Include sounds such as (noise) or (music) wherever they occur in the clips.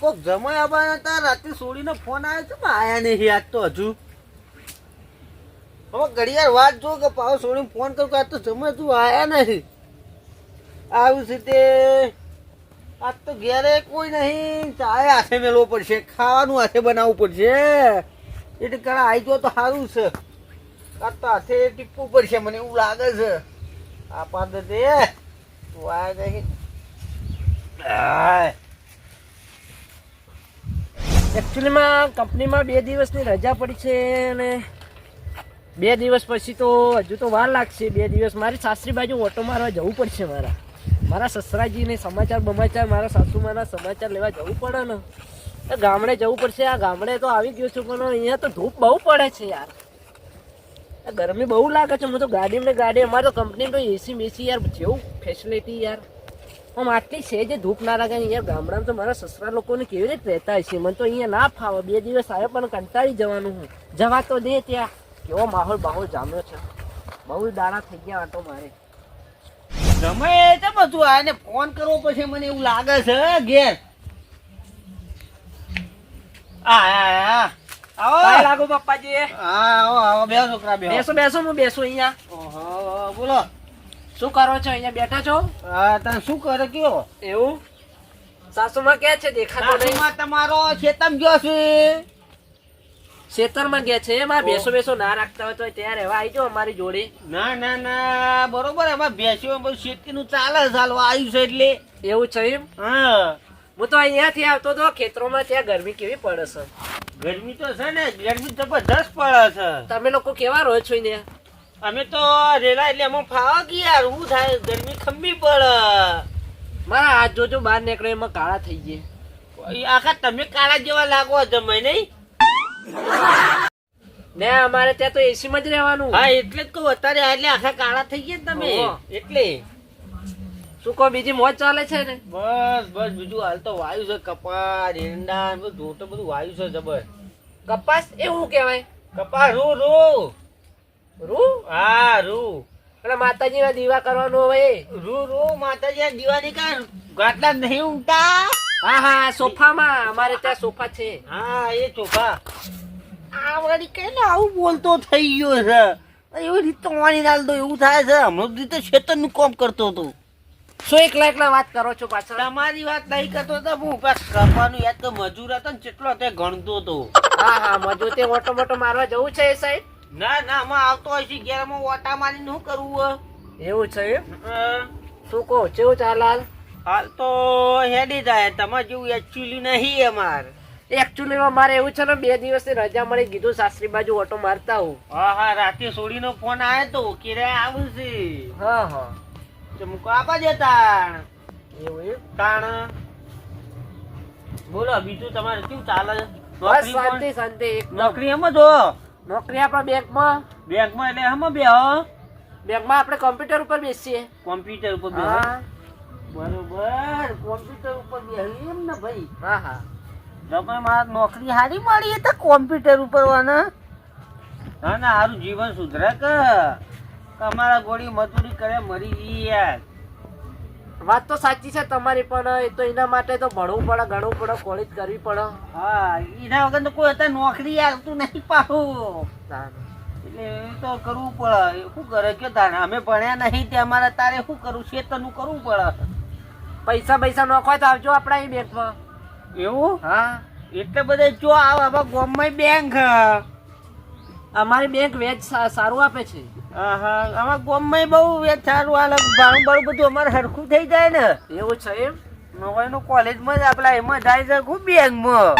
કોક જમાય આવવાના હતા, રાતે છોડીને ફોન આવ્યો છે પણ આયા નહીં આજ તો હજુ. હવે ઘડિયાળ વાત જો કે પાવ છોડીને ફોન કરું કે આજ તો જમાય તું આયા નહીં. આવ્યું છે તે આજ તો ઘેરે કોઈ નહીં. ચાય હાથે મેળવો પડશે, ખાવાનું હાથે બનાવવું પડશે. એટલે કરા આવી ગયો તો સારું છે. આજ તો હાથે ટીપવું પડશે, મને એવું લાગે છે. આ પાદ દે તું આયા નહીં. એકચ્યુઅલીમાં કંપનીમાં બે દિવસની રજા પડી છે અને બે દિવસ પછી તો હજુ તો વાર લાગશે. બે દિવસ મારી સાસરી બાજુ ઓટો મારવા જવું પડશે મારા. મારા સસરાજીને સમાચાર બમાચાર, મારા સાસુમાના સમાચાર લેવા જવું પડે ને. તો ગામડે જવું પડશે. આ ગામડે તો આવી ગયો છું, પણ અહીંયા તો ધૂપ બહુ પડે છે યાર. ગરમી બહુ લાગે છે. હું તો ગાડીમાં ને ગાડી, અમારે તો કંપની તો એસી મેસી યાર, જેવું ફેસિલિટી યાર. આમ આટલી છે જે ધૂપ ના લાગે અહીંયા ગામડામાં તો મારા સસરા લોકોને કેવી રીતે રહેતા હશે? મને તો અહીંયા ના ફાવે. બે દિવસ આવ્યો પણ કંટાળી જવાનું હું. જવા તો દે ત્યાં. કેવો માહોલ બાહોલ જામ્યો છે. બહુ દાડા થઈ ગયા આટો મારે. ગમે તો બધું આને ફોન કરવો પછી મને એવું લાગે છે ઘેર. આ. આવો. લાગો પપ્પાજી હા આવો આવો. બે છોકરા બેસો બેસો હું બેસું અહીંયા. ઓહો બોલો. શું કરો છો? અહીંયા બેઠા છો? હા તને શું કરે કયો? એવું? સાસુમાં કે છે? દેખાતો નહીં. તમારો ખેતમ ગયો છે. ખેતરમાં ગયા છે? એમાં ભેસો બેસો ના રાખતા હોય તો ત્યાં રહેવા આવી જાઓ અમારી જોડે. ના ના ના બરોબર એમાં ભેસ્યો બધું શેતીનું ચાલે ચાલવા આવ્યું છે એટલે. એવું છે એમ? હા. હું તો અહીંયાથી આવતો હતો ખેતરોમાં ત્યાં ગરમી કેવી પડે છે? ગરમી તો છે ને ગરમી જબરદસ્ત પડે છે. તમે લોકો કેવા રહો છો અહીંયા? અમે તો રેલા એટલે એમાં ફાવા ગયા યાર. હું થાય ગરમી ખંભી પડે. મારા હાથ જોજો બહાર નીકળે એમાં કાળા થઈ ગયા. આખા તમે કાળા જેવા લાગો જમાઈ નહીં? ને અમારે ત્યાં તો એસી માં જ રહેવાનું. હા એટલે જ કહું અત્યારે એટલે આખા કાળા થઈ ગયા ને તમે. એટલે. શું કહો બીજી મોજ ચાલે છે ને? બસ બસ બીજું હાલ તો વાયુ છે કપા એરંડા બધું જોતો બધું વાયુ છે જબર. કપાસ એવું કેવાય કપા રૂ રૂ. રૂ હા રૂ એટલે માતાજી ના દીવા કરવાનો હવે રૂ રૂ માતાજી આ દિવાળી કા ગાટલા નહીં ઊંઘતા હા હા સોફામાં. અમારે ત્યાં સોફા છે. હા એ ચોખા આ વળી કે ને આવું બોલતો થઈ ગયો છે. એવી રીતે વાણી નાલ તો એવું થાય છે. હમણાં રીતે ખેતરનું કામ કરતો હતો. શું એકલા એકલા વાત કરો છો પાછળ? તમારી વાત નહીં કરતો હતો હું કપાનું યાદ તો મજૂર હતો ને કેટલો તે ગણતો હતો. હા હા મજૂર તે મોટો મોટો મારવા જવું છે એ સાઈડ ના ના આમાં આવતો હોય છે ઘેરમાં ઓટા મારી શું કરવું એવું છે એમ? શું કહો કેવું ચાલ હાલ હાલ તો હેડી જાય તમારે જેવું એકચ્યુઅલી નહીં અમાર એકચ્યુઅલી મારે એવું છે ને બે દિવસની રજા મળી કીધું સાસરી બાજુ ઓટો મારતા હું હા હા રાતે સોડીનો ફોન આવ્યો તો કે રે આવું છે. હા હા. ચમકો આપા દે જતા એવું એમ? તાણ. બોલો બીજું તમારે કેવું ચાલે? બસ શાંતિ શાંતિ નોકરી એમ જો નોકરી આપણા બેંકમાં. બેંકમાં એટલે હમ બે બેંકમાં આપણે કોમ્પ્યુટર ઉપર બેસીએ. કોમ્પ્યુટર ઉપર બરોબર કોમ્પ્યુટર ઉપર બેસી એમ ને ભાઈ? હા હા. તમે માર નોકરી સારી મળી તો કોમ્પ્યુટર ઉપર વાના ના ના હારું જીવન સુધરે કે. અમારા ગોળી મજૂરી કરે મરી ગઈ યાર. વાત તો સાચી છે તમારી પણ એ તો એના માટે તો ભણવું પડે ગણવું પડે કોલેજ કરવી પડે. હા એના વગર તો કોઈ અત્યારે નોકરી આવતું નહીં પાછું. એટલે તો કરવું પડે. શું કરે કે તારે? અમે ભણ્યા નહીં તે અમારે તારે શું કરવું? છે તનું કરવું પડે. પૈસા પૈસા નોખવાય તો આવજો આપણા એ બેંકમાં. એવું? હા. એટલે બધા જો આવા આવા ગામમાં બેંક. અમારી બેંક વેજ સારું આપે છે. આમાં ગામમાં બહુ વેજ સારું હાલે ભાડું ભાડું બધું અમારે સરખું થઈ જાય ને. એવું છે એમ? નવાઈનું કોલેજમાં જ આપણા એમાં જાય છે ખૂબ બેંકમાં.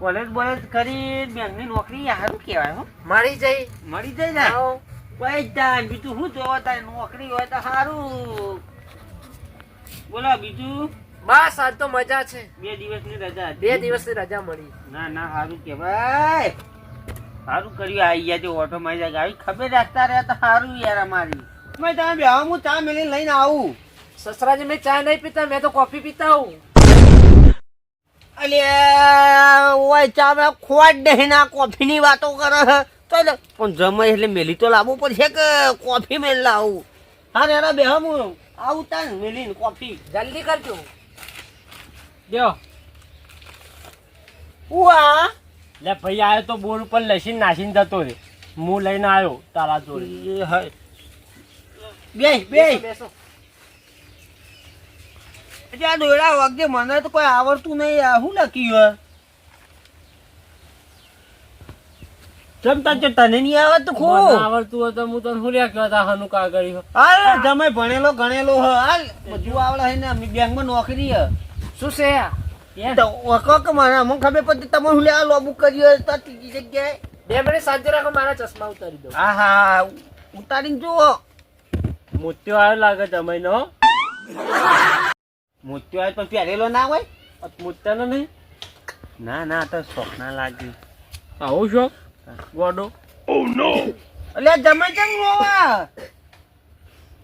કોલેજ બોલેજ કરી બેંકની નોકરી સારું કહેવાય હો? મળી જઈ મળી જાય ને. કોઈ જાય બીજું શું જોવા તારે? નોકરી હોય તો સારું. બોલો બીજું? બસ આજ તો મજા છે. બે દિવસની રજા. બે દિવસની રજા મળી. ના ના સારું કેવાય સારું કર્યું આવી ગયા તે ઓટો માં જાય આવી. ખબર રાખતા રહ્યા તો સારું યાર અમારી. મેં તમે બે હું ચા મેલી લઈને આવું. સસરાજી મેં ચા નહીં પીતા મેં તો કોફી પીતા હું અલે ઓય ચા મેં ખોટ દહીં ના કોફી ની વાતો કરે તો પણ જમે એટલે મેલી તો લાવવું પડશે કે કોફી મેલ લાવું? હા ને બે હું આવું તાન મેલીને કોફી. જલ્દી કરજો. દ્યો ઉઆ. લે ભાઈ આવ્યો તો બોર ઉપર લસીને નાસીને જતો રે. હું લઈને આવ્યો તારા જોડે. બે બે બેસો આ દોડા વાગજે મને તો કોઈ આવડતું નહીં આ શું લખ્યું હે ચમ તાર તને નહીં આવે તો ખૂબ. આવડતું હોય તો હું તને શું લ્યા હતા હનુ કાગળ હાલ જમાઈ ભણેલો ગણેલો હ. હાલ બધું આવડે હે ને બેંક બેંકમાં નોકરી હે. શું છે? આ? એ? તો ઓકો કે મને ખબર પડતી તમે હું લે આ લોબુ કર્યું તો ત્રીજી જગ્યાએ. બે મિનિટ શાંતિ રાખો મારા ચશ્મા ઉતારી દો હા હા ઉતારીને જુઓ. મોત્યો આવ્યો લાગે જમાઈ નો મોત્યો આવે પણ પહેરેલો ના હોય? મોત્યાનો નહીં? ના ના તો શોખ ના લાગ્યું આવું શોખ ગોડો. અલ્યા જમાઈ કેમ રોવા.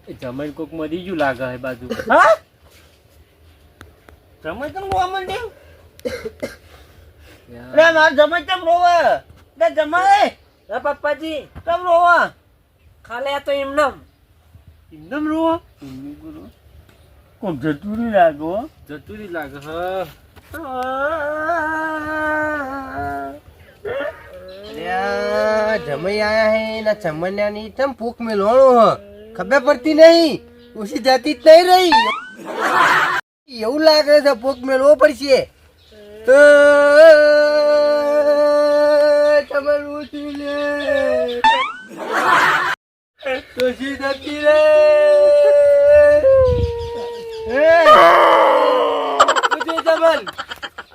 એ જમાઈ કોક મરી ગયું લાગે એ બાજુ. હા? જમાઈ કેમ રોવા માંડ્યું? (coughs) રે માર જમાઈ કેમ રોવે? લે જમાઈ રે પપ્પાજી કેમ રોવા? ખાલે આ તો એમનામ. એમનામ રોવા? કોમ જતું નહીં લાગો જતુરી લાગે હા. જમાઈ આયા હે ના ચમન્યાની તમ ભૂખ મેલોણો હ? ખબર પડતી નહીં. ઉસી જાતી જ નહીં રહી. એવું લાગે છે ભૂખ મેળવો પડશે. તો તમારે ઓછી લે. ઓછી જતી રે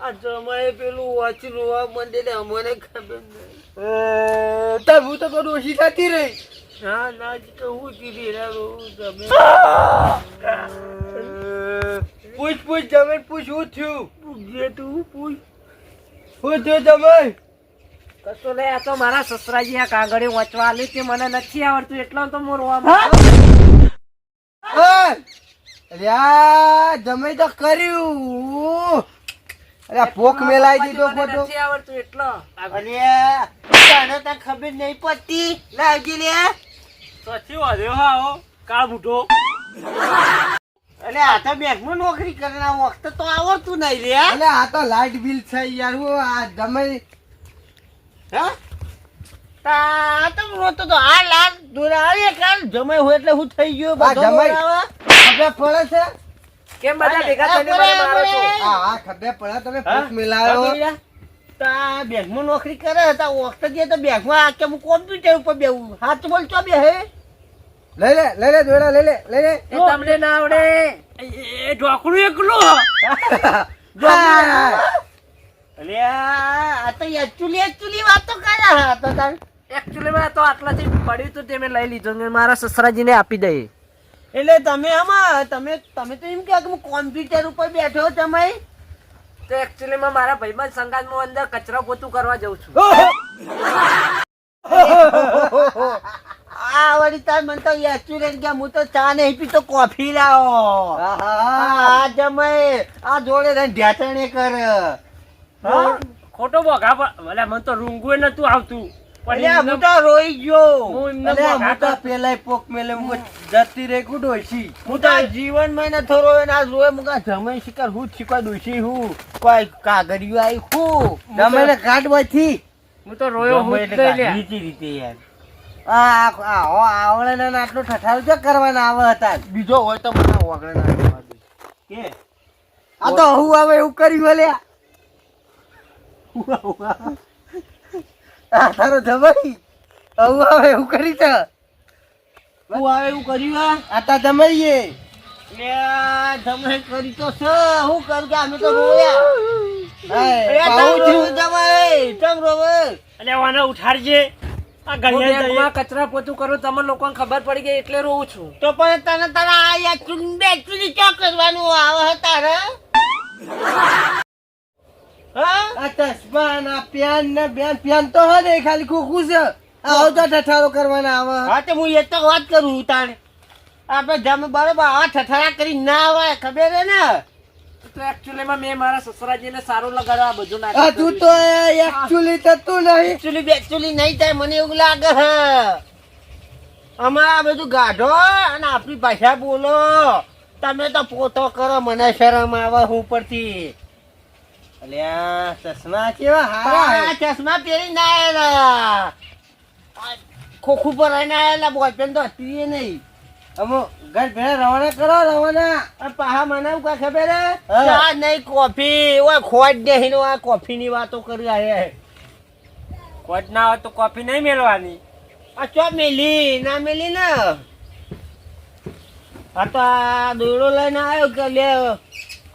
આ જમાઈ પેલું વાંચી રોવા માંડે ને અમને ખબર નહીં. તાર હું તો કરું ઓછી થતી રહી. ના ના તો હું કીધી રે રોવું તમે પૂછ પૂછ જમીન પૂછ શું થયું? પૂછજે તું પૂછ. શું થયું જમીન? કશું નહીં આ તો મારા સસરાજી આ કાગળે વાંચવા આલી તે મને નથી આવડતું એટલો તો હું રોવા અરે જમે તો કર્યું. અરે ભૂખ મેલાઈ દીધો ખોટો નથી આવડતું એટલો. અરે તને તો ખબર નહીં પડતી. લાવજી લે સચી વધ્યો હા હો. કાળ અલે આ તો બેંકમાં નોકરી કરનાર વખત તો આવડતું નહીં રે અલે આ તો લાઈટ બિલ છે યાર હું આ તમે હા? તા તો રોતો તો આ લાખ દોરા આવે કાલ જમાઈ હોય એટલે હું થઈ ગયો બધો જમાઈ. પડે છે? કેમ બધા ભેગા આ થઈને મને મારો છો? હા હા ખબે પડે તમે ફૂટ મિલાયો તા બેંકમાં નોકરી કરે તા વખત જે તો બેંકમાં આ કે હું કોમ્પ્યુટર ઉપર બેવું હાથ બોલ ચો બે હે. લઈ લે લઈ લે દોડા લઈ લે લઈ લે. એ તમને ના આવડે. એ ઢોકળું એકલો. (laughs) અલે આ તો એકચ્યુઅલી એકચ્યુઅલી વાતો કરે હા તો તાર. એકચ્યુઅલી માં તો આટલાથી પડ્યું તો તે મેં લઈ લીધું ને મારા સસરાજીને આપી દઈએ. એટલે તમે આમાં તમે તમે તો એમ કે હું કોમ્પ્યુટર ઉપર બેઠો તમે તો એકચ્યુઅલી માં મારા ભાઈબંધ સંગાતમાં અંદર કચરો પોતું કરવા જઉં છું. (laughs) (laughs) વળી તાર મને તો એકચ્યુઅલી કે હું તો ચા નહીં પીતો કોફી લાવો. આ જમાઈ આ જોડે રહીને ઢેટણે કર. ખોટો બોગા ભલે મને તો રૂંગુએ નતું આવતું. હું તો રોઈ ગયો. હું તો કરતો. પોક મેલે હું જતી રે કુડો છી હું તો જીવનમાં ને થોડો એને આ રોય મુકા જમાઈ શિકાર હું જ શીખવા હું. કોઈ કાગળિયું આવી હું. ને તો રોયો હું રીતે યાર. આ આ આવડે ને આટલો ઠઠારો જો કરવાના આવે હતા. બીજો હોય તો મને ઓગણે ના કે? આ તો હું આવે એવું કર્યું અલ્યા તારો જમાઈ. હું આવે એવું કરી હું આવે એવું કર્યું આ તા જમાઈએ. જમાઈ કરી તો છે. હું કરું કે અમે તો રોયા. જમાઈ. તમ રોવે. અને આને ઉઠાડજે. આ હું કચરા પોતું કરું તમને લોકોને ખબર પડી ગઈ એટલે રોઉં છું. તો પણ તને તારા આ યાર ચૂંડ બે ચૂંડી કરવાનું આવે તારે? હા? આ ચશ્મા ના પ્યાન ને બેન પ્યાન તો હે ને ખાલી કુકુ છે. આવો તો ઠઠારો કરવાના આવે. હા તો હું એ તો વાત કરું તાણે. આપણે જમ બરોબર આ ઠઠારા કરી ના આવે ખબર હે ને? તો એકચ્યુઅલી મેં મારા સસરાજીને સારું લગાડવા બધું આ નાટક તો એકચ્યુઅલી થતું નહીં. એકચ્યુઅલી બેક્ચ્યુઅલી નહીં થાય મને એવું લાગે હે અમારે બધું ગાઢો અને આપણી ભાષા બોલો. તમે તો પોતો કરો મને શરમ આવે હું પરથી અલ્યા ચશ્મા કેવા હારા આ ચશ્મા પહેરી ના આયેલા. ખોખું પર આવીને આયેલા બોલપેન તો હતી નહીં. અમો ઘર ભેળા રવાના કરો રવાના. પાહા મને એવું કાંઈ ખબર હે. ચા નહીં કોફી. ઓય ખોટ નહીં આ કોફીની વાતો કરી આયા કોટ ના હોય તો કોફી નહીં મેળવાની. આ ચો મેલી? ના મેલી ને? આ તો આ દોડો લઈને આવ્યો કે લે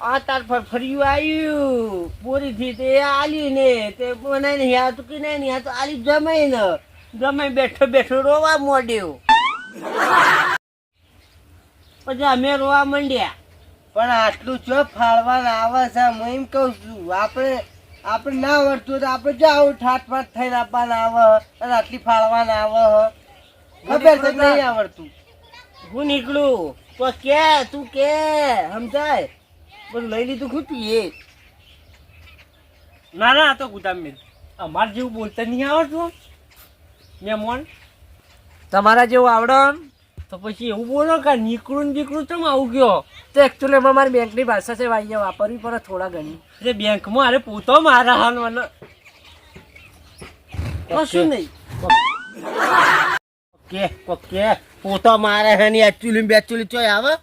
આ તાર ફરફરિયું આવ્યું પૂરીથી તે આલી ને તે મને નહીં આ તો કે નહીં આ તો આલી જમાઈ ને જમાઈ બેઠો બેઠો રોવા મોડ્યો. પછી અમે રોવા માંડ્યા. પણ આટલું જો ફાળવાના આવે છે હું એમ કહું છું આપણે આપણે ના વળતું તો આપણે જો આવું ઠાટ ફાટ થઈને આપવાના આવે અને આટલી ફાળવાના આવે ખબર છે નહીં આવડતું? હું નીકળું. તો કે તું કે સમજાય? બધું લઈ લીધું ખૂટી એ ના ના તો ગુદામ મિલ. અમાર જેવું બોલતા નહીં આવડતું મેમોન. તમારા જેવું આવડે તો પછી એવું બોલો કે નીકળું નીકળું તો આવું ગયો? તો એકચ્યુઅલી એમાં મારી બેંકની ભાષા છે ભાઈ વાપરવી પડે થોડા ઘણી. એટલે બેંકમાં અરે પૂતો મારા હાલ મને. કશું નહીં. કે કે પોતો મારે હે ની એકચ્યુઅલી બેચ્યુઅલી ચોય આવે.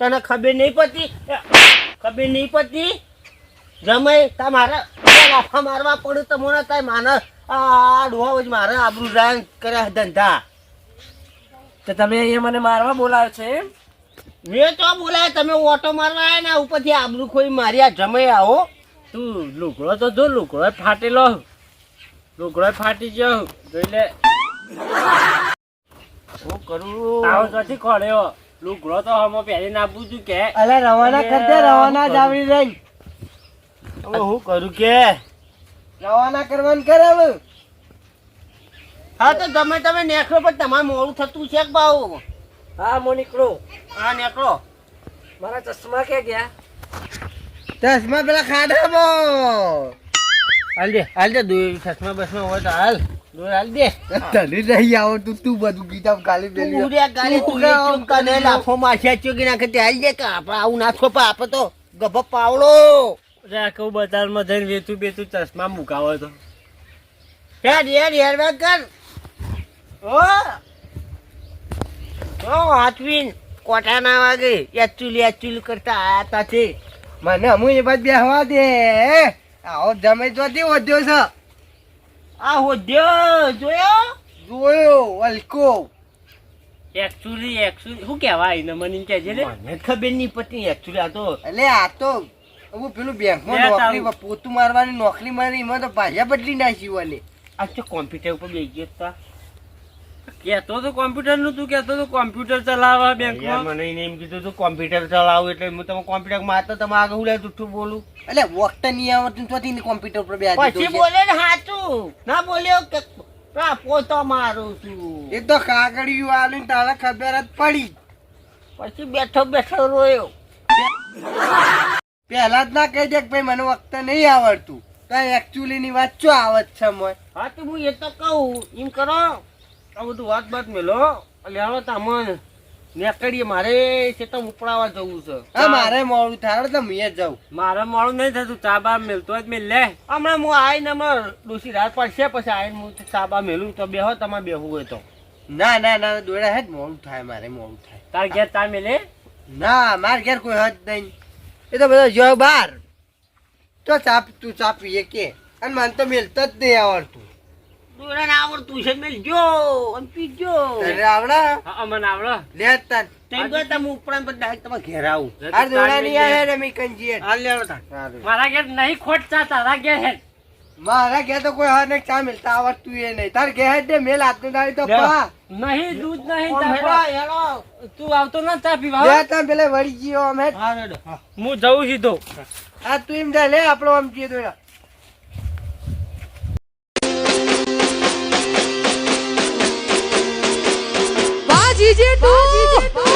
તને ખબર નહીં પડતી? ખબર નહીં પડતી? જમાઈ મારા લાફા મારવા પડ્યું તો મને તાય માનસ આ ડોહા મારે આબરૂ રાન કર્યા ધંધા. તો તમે અહીંયા મને મારવા બોલાવ્યો છે એમ? મેં તો બોલાય તમે ઓટો મારવા આવ્યા ને ઉપરથી આબરું ખોઈ મારી આ આવો. તું લુકડો તો જો લુગડો ફાટેલો લુકડો ફાટી ગયો. જોઈ લે. શું કરું? આવો નથી ખોડ્યો લુકડો તો હમો પહેરીને આપું છું કે. અલે રવાના કરતે રવાના જ આવડી રહી. હવે હું કરું કે? રવાના કરવાનું કરે હવે. હા તો તમે તમે નેકળો પણ તમારે મોડું થતું છે કે ભાવ હા મો નીકળો હા નેકળો મારા ચશ્મા કે ગયા ચશ્મા પેલા ખાડામાં હાલ દે હાલ દે દૂર ચશ્મા બસમાં હોય તો હાલ દૂર હાલ દે તને નહીં આવો તું બધું ગીતા કાલી પેલી ઉડ્યા ગાલી તું એ ચૂપ કર ને લાફો મારશે ચોકી નાખે તે હાલ દે કે આપણે આવું નાખો પા આપે તો ગભ પાવડો રાખો બજારમાં જઈને વેચું બેચું ચશ્મા મુકાવો તો હેડ હેડ વેડ કર હાથવીન કોટા ના વાગે એચુલી એચુલી કરતા આયા તા છે મને અમુ એ બાદ બેહવા દે આવો જમે તો તે વધ્યો છે. આ હોદ્યો જોયો? જોયો અલકો એકચુઅલી એકચુઅલી શું કહેવાય ને મને કહેજે લે. મને ખબર નહીં પડતી એક્ચ્યુઅલી આ તો. એટલે આ તો હું પેલું બેંકમાં નોકરી પોતું મારવાની નોકરી મારી એમાં તો ભાષા બદલી નાખી વાલે આ તો કોમ્પ્યુટર ઉપર બેસી ગયો તા કહેતો તો કોમ્પ્યુટરનું તું કેતો તો કોમ્પ્યુટર ચલાવવા બેંક બેંકમાં મને એને એમ કીધું તું કોમ્પ્યુટર ચલાવું. એટલે હું તમે કોમ્પ્યુટરમાં તો તમે આગળ ઉડે જુઠ્ઠું બોલું. એટલે વખત નહીં આવડતું તો થી કોમ્પ્યુટર પર બેસી પછી બોલે ને સાચું ના બોલ્યો કે આ પોતો મારું છું. એ તો કાગળિયું આલું તારે ખબર જ પડી. પછી બેઠો બેઠો રોયો. પહેલા જ ના કહી દે કે ભાઈ મને વખત નહીં આવડતું. તો એકચ્યુઅલી ની વાત ચો આવત છે મોય? હા તો હું એ તો કહું. એમ કરો. આ બધું વાત બાત મેલો. લેવા તમને નીકળીએ મારે ચેતમ ઉપડાવા જવું છે. હા મારે મોડું થાય તો મેં જ જાઉં. મારે મોડું નહીં થતું ચા બા મેલતો જ મેં લે હમણાં હું આવીને અમાર ડોસી રાત પડશે પછી આવીને હું ચાબા મેલું. તો બેહો તમારે બેહવું હોય તો. ના ના ના દોડા હે જ મોડું થાય મારે મોડું થાય. તાર ઘેર ચા મેલે? ના માર ઘેર કોઈ હદ નહીં. એ તો બધા જો બાર. તો ચાપ તું ચા પીએ કે? અને મને તો મેલતા જ નહીં આવડતું. દોરાને આવડતું છે મેલ જો અને પીજો. તને આવડા? હા મને આવડે. લે તાન તેમ તો તમે ઉપડા પર ડાયરેક્ટ તમારે ઘેર આવું. આ દોડા નહીં આયા રે મી કંજીએ હાલ લેવો તાર. મારા ઘેર નહીં ખોટ ચા તારા ઘેર હે. મારા ઘેર તો કોઈ હદ ચા મિલતા આવડતું એ નહીં. તાર ઘેર દે મેલ હાથ દાડી તો પા. નહીં દૂધ નહીં. તું આવતો ના ચા પીવા લે પેલે વળી ગયો અમે. હા, હેડો. હું જઉં સીધો. આ તું એમ જા લે આપણો આમ જીએ દોડા 直接躲，